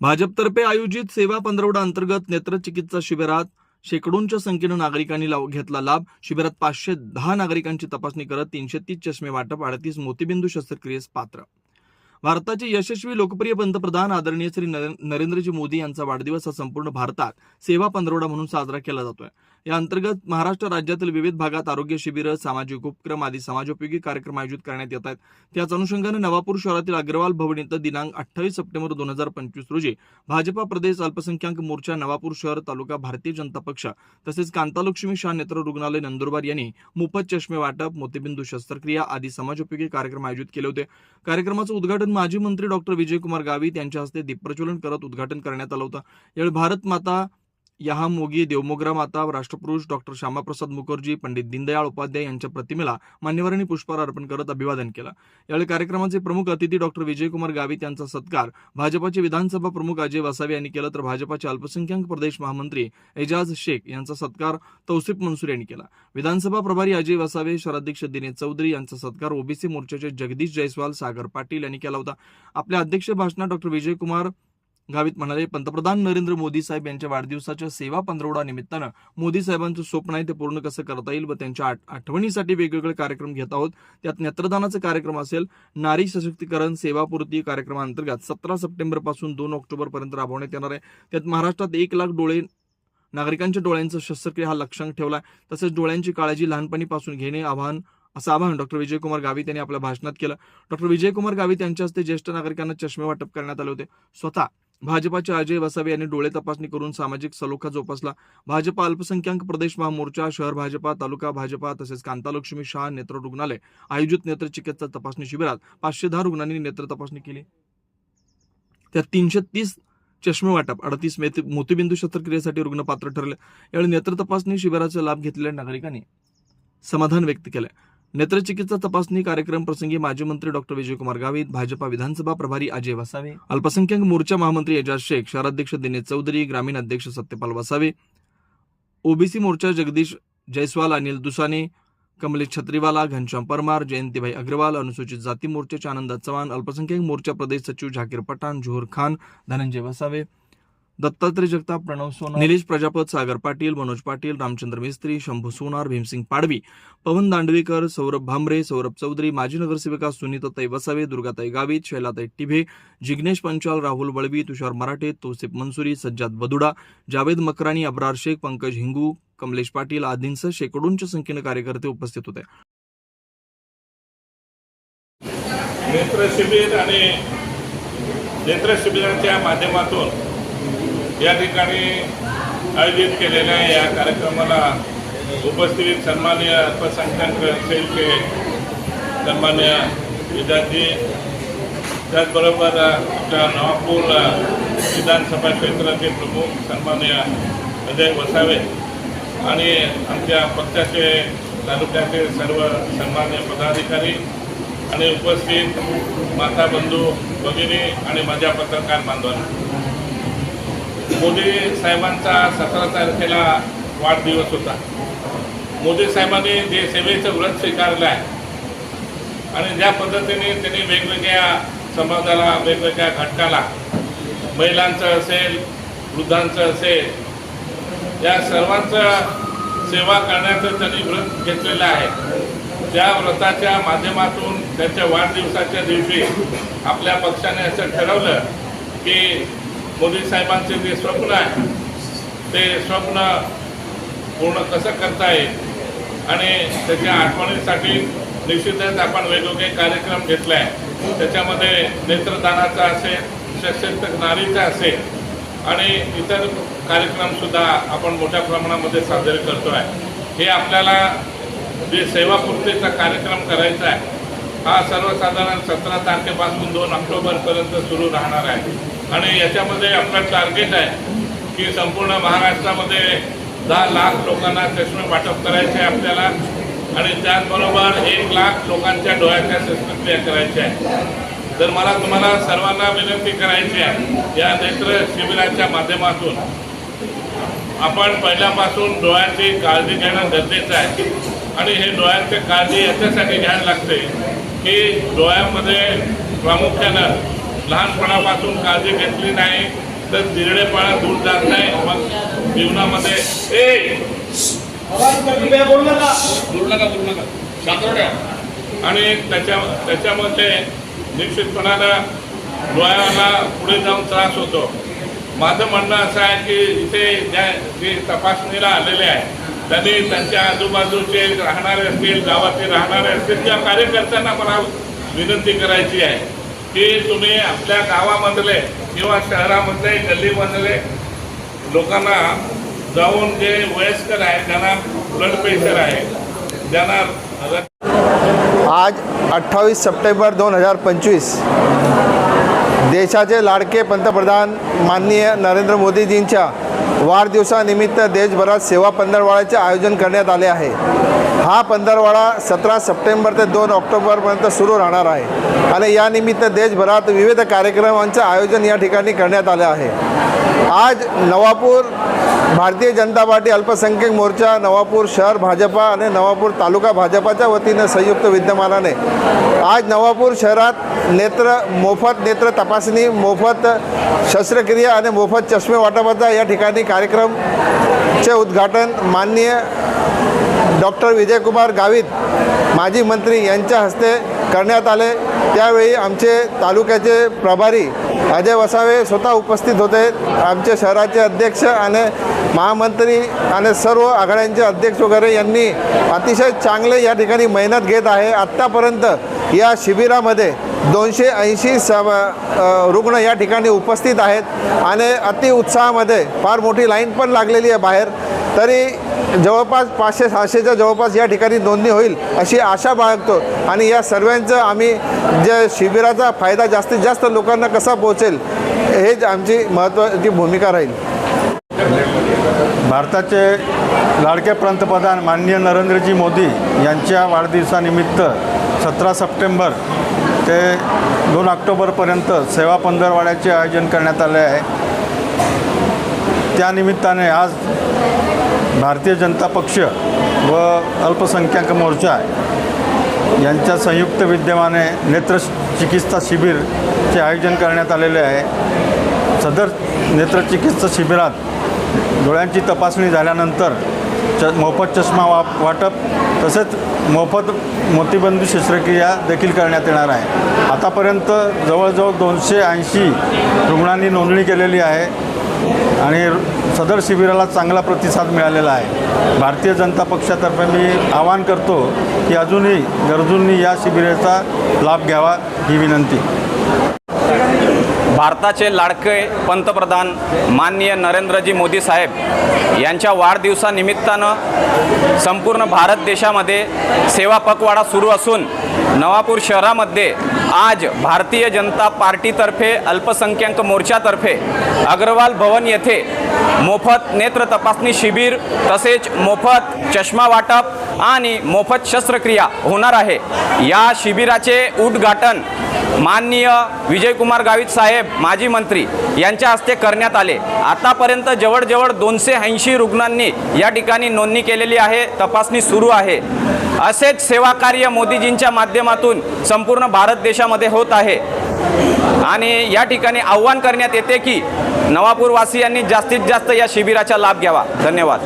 भाजपतर्फे आयोजित सेवा पंधरवडा अंतर्गत नेत्रचिकित्सा शिबिरात शेकडोंच्या संख्येनं नागरिकांनी घेतला लाभ. शिबिरात पाचशे दहा नागरिकांची तपासणी करत तीनशे तीस चष्मे वाटप अडतीस मोतीबिंदू शस्त्रक्रियेस पात्र. भारताचे यशस्वी लोकप्रिय पंतप्रधान आदरणीय श्री नरेंद्रजी मोदी यांचा वाढदिवस हा संपूर्ण भारतात सेवा पंधरवडा म्हणून साजरा केला जातोय. या अंतर्गत महाराष्ट्र राज्यातील विविध भागात आरोग्य शिबिरं सामाजिक उपक्रम आदी समाजोपयोगी कार्यक्रम आयोजित करण्यात येत आहेत. त्याच अनुषंगाने नवापूर शहरातील अग्रवाल भवन इथं दिनांक अठ्ठावीस सप्टेंबर दोन हजार पंचवीस रोजी भाजपा प्रदेश अल्पसंख्याक मोर्चा नवापूर शहर तालुका भारतीय जनता पक्ष तसेच कांतालक्ष्मी शाह नेत्र रुग्णालय नंदुरबार यांनी मोफत चष्मे वाटप मोतीबिंदू शस्त्रक्रिया आदी समाजोपयोगी कार्यक्रम आयोजित केले होते. कार्यक्रमाचं उद्घाटन माजी मंत्री डॉक्टर विजयकुमार गावित यांच्या हस्ते दीपप्रज्वलन करत उद्घाटन करण्यात आलं होतं. यावेळी भारत माता यहा मोगी देवमोगरा माता राष्ट्रपुरुष डॉक्टर श्यामाप्रसाद मुखर्जी पंडित दीनदयाळ उपाध्याय यांच्या प्रतिमेला मान्यवरांनी पुष्पहार अर्पण करत अभिवादन केलं. यावेळी कार्यक्रमाचे प्रमुख अतिथी डॉक्टर विजयकुमार गावित यांचा सत्कार भाजपाचे विधानसभा प्रमुख अजय वसावे यांनी केला तर भाजपाचे अल्पसंख्याक प्रदेश महामंत्री एजाज शेख यांचा सत्कार तौसिफ मनसूर यांनी केला. विधानसभा प्रभारी अजय वसावे शहराध्यक्ष दिनेश चौधरी यांचा सत्कार ओबीसी मोर्चाचे जगदीश जयस्वाल सागर पाटील यांनी केला होता. आपल्या अध्यक्ष भाषणात डॉक्टर विजयकुमार गावित म्हणाले पंतप्रधान नरेंद्र मोदी साहेब यांच्या वाढदिवसाच्या सेवा पंधरवडा निमित्तानं मोदी साहेबांचं स्वप्न आहे ते पूर्ण कसं करता येईल व त्यांच्या आठ- आठवणीसाठी वेगवेगळे कार्यक्रम घेत आहोत. त्यात नेत्रदानाचा कार्यक्रम असेल नारी सशक्तीकरण सेवापूर्ती कार्यक्रमांतर्गत सतरा सप्टेंबरपासून दोन ऑक्टोबर पर्यंत राबवण्यात येणार आहे. त्यात महाराष्ट्रात एक लाख डोळे नागरिकांच्या डोळ्यांचं शस्त्रक्रिया हा लक्षांक ठेवला तसेच डोळ्यांची काळजी लहानपणीपासून घेणे आव्हान असं आवाहन डॉक्टर विजयकुमार गावित यांनी आपल्या भाषणात केलं. डॉक्टर विजयकुमार गावित यांच्या हस्ते ज्येष्ठ नागरिकांना चष्मे वाटप करण्यात आले होते. स्वतः भाजपाचे अजय वसावे यांनी डोळे तपासणी करून सामाजिक सलोखा जोपासला. भाजपा अल्पसंख्याक प्रदेश महामोर्चा शहर भाजपा तालुका भाजपा तसेच कांतालक्ष्मी शाह नेत्र रुग्णालय आयोजित नेत्रचिकित्सा तपासणी शिबिरात पाचशे दहा रुग्णांनी नेत्र तपासणी केली. त्यात तीनशे तीस चष्मे वाटप अडतीस मेथ- मोतीबिंदू शस्त्रक्रियेसाठी रुग्ण पात्र ठरले. यावेळी नेत्र तपासणी शिबिराचा लाभ घेतलेल्या नागरिकांनी समाधान व्यक्त केलं. नेत्रचिकित्सा तपासणी कार्यक्रम प्रसंगी माजी मंत्री डॉक्टर विजयकुमार गावित भाजपा विधानसभा प्रभारी अजय वसावे अल्पसंख्याक मोर्चा महामंत्री एजाज शेख शहराध्यक्ष दिनेश चौधरी ग्रामीण अध्यक्ष सत्यपाल वसावे ओबीसी मोर्चा जगदीश जयस्वाल अनिल दुसाने कमलेश छत्रीवाला घनश्याम परमार जयंतीभाई अग्रवाल अनुसूचित जाती मोर्चाचे आनंद चव्हाण अल्पसंख्याक मोर्चा प्रदेश सचिव झाकीर पठाण जोहर खान धनंजय वसावे दत्तात्रय जगताप प्रणव सोना निलेश प्रजापत सागर पाटील मनोज पाटील रामचंद्र मिस्त्री शंभू सोनार भीमसिंग पाडवी पवन दांडवेकर सौरभ भांबरे सौरभ चौधरी माजी नगरसेविका सुनीताताई वसावे दुर्गाताई गावित शैलाताई टिभे जिग्नेश पंचाल राहुल वळवी तुषार मराठे तोसिफ मनसुरी सज्जाद बदुडा जावेद मकरानी अब्रार शेख पंकज हिंगू कमलेश पाटील आदींसह शेकडोंच्या संख्येनं कार्यकर्ते उपस्थित होते. नेत्र शिबिर आणि नेत्र शिबिराच्या माध्यमातून या ठिकाणी आयोजित केलेल्या या कार्यक्रमाला उपस्थित सन्मान्य अल्पसंख्याक सेलचे सन्मान्य विद्यार्थी त्याचबरोबर आमच्या नवापूर विधानसभा क्षेत्राचे प्रमुख सन्मान्य अजय वसावे आणि आमच्या पक्षाचे तालुक्याचे सर्व सन्मान्य पदाधिकारी आणि उपस्थित माता बंधू भगिनी आणि माझ्या पत्रकार बांधवांना. मोदी साहेबांचा सतरा तारखेला वाढदिवस होता. मोदी साहेबांनी जे सेवेचं व्रत स्वीकारलं आहे. आणि ज्या पद्धतीने त्यांनी वेगवेगळ्या समाजाला वेगवेगळ्या घटकाला महिलांचं असेल वृद्धांचं असेल या सर्वांचं सेवा करण्याचं त्यांनी व्रत घेतलेलं आहे. त्या व्रताच्या माध्यमातून त्यांच्या वाढदिवसाच्या दिवशी आपल्या पक्षाने असं ठरवलं की मोदी साहेबांचे जे स्वप्न आहे ते स्वप्न पूर्ण कसं करता येईल आणि त्याच्या आठवणीसाठी निश्चितच आपण वेगवेगळे कार्यक्रम घेतले आहे त्याच्यामध्ये नेत्रदानाचा असेल सशक्त नारीचा असेल आणि इतर कार्यक्रमसुद्धा आपण मोठ्या प्रमाणामध्ये साजरे करतो आहे हे आपल्याला जे सेवापूर्तीचा कार्यक्रम करायचा आहे हा सर्वसाधारण सतरा तारखेपासून दोन ऑक्टोबरपर्यंत सुरू राहणार आहे. आणि याच्यामध्ये आपलं टार्गेट आहे की संपूर्ण महाराष्ट्रामध्ये दहा लाख लोकांना चष्मे वाटप करायचे आहे आपल्याला. आणि त्याचबरोबर एक लाख लोकांच्या डोळ्याच्या शस्त्रक्रिया करायच्या आहे. तर मला तुम्हाला सर्वांना विनंती करायची आहे या नेत्र शिबिराच्या माध्यमातून. आपण पहिल्यापासून डोळ्याची काळजी घेणं गरजेचं आहे. आणि हे डोळ्यांची काळजी याच्यासाठी घ्यायला लागते की डोळ्यामध्ये प्रामुख्यानं लहानपणापासून काळजी घेतली नाही तर दिरडेपणा दूर जात नाही. मग जीवनामध्ये ए! बोलू नका बोलू नका. आणि त्याच्या त्याच्यामध्ये निश्चितपणाला डोळ्याला पुढे जाऊन त्रास होतो. माझं म्हणणं असं आहे की इथे ज्या जे तपासणीला आलेले आहे त्यांनी त्यांच्या आजूबाजूचे राहणारे असतील गावातील राहणारे असतील त्या कार्यकर्त्यांना मला विनंती करायची आहे. की तुम्ही आपल्या गावामधले किंवा शहरामधले गल्लीमधले लोकांना जाऊन जे वयस्कर आहे ज्यांना ब्लड प्रेशर आहे ज्यांना आज अठ्ठावीस सप्टेंबर दोन हजार पंचवीस देशाचे लाडके पंतप्रधान माननीय नरेंद्र मोदीजींच्या वाढदिवसानिमित्त देशभरात सेवा पंधरवाड्याचे आयोजन करण्यात आले आहे. हा पंधरवाडा सतरा सप्टेंबर ते दोन ऑक्टोबरपर्यंत सुरू राहणार आहे. आणि यानिमित्त देशभरात विविध कार्यक्रमांचं आयोजन या ठिकाणी करण्यात आलं आहे. आज नवापूर भारतीय जनता पार्टी अल्पसंख्याक मोर्चा नवापूर शहर भाजपा आणि नवापूर तालुका भाजपाच्या वतीनं संयुक्त विद्यमानाने आज नवापूर शहरात नेत्र मोफत नेत्र तपासणी मोफत शस्त्रक्रिया आणि मोफत चष्मे वाटपाचा या ठिकाणी कार्यक्रमचे उद्घाटन माननीय डॉक्टर विजयकुमार गावित माजी मंत्री यांच्या हस्ते करण्यात आले. त्यावेळी आमचे तालुक्याचे प्रभारी अजय वसावे स्वतः उपस्थित होते. आमचे शहराचे अध्यक्ष आणि महामंत्री आणि सर्व आघाड्यांचे अध्यक्ष वगैरे यांनी अतिशय चांगले या ठिकाणी मेहनत घेत आहे. आत्तापर्यंत या शिबिरामध्ये दोनशे ऐंशी सम रुग्ण या ठिकाणी उपस्थित आहेत. आणि अति उत्साहामध्ये फार मोठी लाईन पण लागलेली आहे बाहेर. तरी जवळपास पाचशे सहाशेच्या जवळपास या ठिकाणी नोंदणी होईल अशी आशा बाळगतो. आणि या सर्वांचं आम्ही जे शिबिराचा फायदा जास्तीत जास्त लोकांना कसा पोहोचेल हेच आमची महत्त्वाची भूमिका राहील. भारताचे लाडके पंतप्रधान माननीय नरेंद्रजी मोदी यांच्या वाढदिवसानिमित्त सतरा सप्टेंबर ते दोन ऑक्टोबरपर्यंत सेवा पंधरवाड्याचे आयोजन करण्यात आले आहे. त्यानिमित्ताने आज भारतीय जनता पक्ष व अल्पसंख्याक मोर्चा यांच्या संयुक्त विद्यमाने नेत्र चिकित्सा शिबिरचे आयोजन करण्यात आलेले आहे. सदर नेत्रचिकित्सा शिबिरात डोळ्यांची तपासणी झाल्यानंतर च मोफत चष्मा वा वाटप तसेच मोफत मोतीबंदी शस्त्रक्रिया देखील करण्यात येणार आहे. आतापर्यंत जवळजवळ दोनशे ऐंशी रुग्णांनी नोंदणी केलेली आहे. आणि सदर शिबिराला चांगला प्रतिसाद मिळालेला आहे. भारतीय जनता पक्षातर्फे मी आवाहन करतो की अजूनही गरजूंनी या शिबिराचा लाभ घ्यावा ही विनंती. भारताचे लाडके पंतप्रधान माननीय नरेंद्रजी मोदी साहेब यांच्या वाढदिवसानिमित्तानं संपूर्ण भारत देशामध्ये सेवा पखवाडा सुरू असून नवापूर शहरामध्ये आज भारतीय जनता पार्टीतर्फे अल्पसंख्याक मोर्चातर्फे अग्रवाल भवन येथे मोफत नेत्र तपासणी शिबिर तसेच मोफत चष्मा वाटप आणि मोफत शस्त्रक्रिया होणार आहे. या शिबिराचे उद्घाटन माननीय विजयकुमार गावित साहेब माजी मंत्री यांच्या हस्ते करण्यात आले. आतापर्यंत जवळजवळ दोनशे ऐंशी रुग्णांनी या ठिकाणी नोंदणी केलेली आहे तपासणी सुरू आहे. असेच सेवा कार्य मोदीजींच्या माध्यमातून संपूर्ण भारत देशामध्ये होत आहे. आणि या ठिकाणी आव्हान करण्यात येते की नवापूरवासियांनी जास्तीत जास्त या शिबिराचा लाभ घ्यावा. धन्यवाद.